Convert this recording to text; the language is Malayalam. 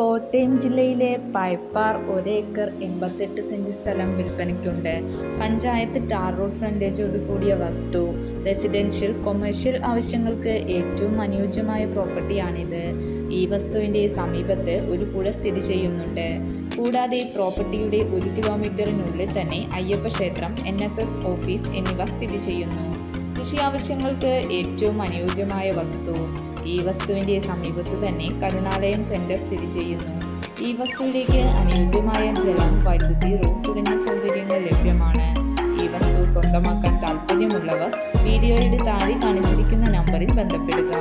കോട്ടയം ജില്ലയിലെ പായ്പാർ ഒരേക്കർ എൺപത്തെട്ട് സെന്റ് സ്ഥലം വിൽപ്പനയ്ക്കുണ്ട്. പഞ്ചായത്ത് ടാർ റോഡ് ഫ്രണ്ടേജോട് കൂടിയ വസ്തു. റെസിഡൻഷ്യൽ കൊമേഴ്ഷ്യൽ ആവശ്യങ്ങൾക്ക് ഏറ്റവും അനുയോജ്യമായ പ്രോപ്പർട്ടിയാണിത്. ഈ വസ്തുവിന്റെ സമീപത്ത് ഒരു പുഴ സ്ഥിതി ചെയ്യുന്നുണ്ട്. കൂടാതെ പ്രോപ്പർട്ടിയുടെ ഒരു കിലോമീറ്ററിനുള്ളിൽ തന്നെ അയ്യപ്പ ക്ഷേത്രം എൻ എസ് എസ് ഓഫീസ് എന്നിവ സ്ഥിതി ചെയ്യുന്നു. കൃഷി ആവശ്യങ്ങൾക്ക് ഏറ്റവും അനുയോജ്യമായ വസ്തു. ഈ വസ്തുവിന്റെ സമീപത്ത് തന്നെ കരുണാലയം സെന്റർ സ്ഥിതി ചെയ്യുന്നു. ഈ വസ്തുവിലേക്ക് അനുയോജ്യമായ ജലം വൈദ്യുതി റോഡ് തുടങ്ങിയ സൗകര്യങ്ങൾ ലഭ്യമാണ്. ഈ വസ്തു സ്വന്തമാക്കാൻ താല്പര്യമുള്ളവർ വീഡിയോയുടെ താഴെ കാണിച്ചിരിക്കുന്ന നമ്പറിൽ ബന്ധപ്പെടുക.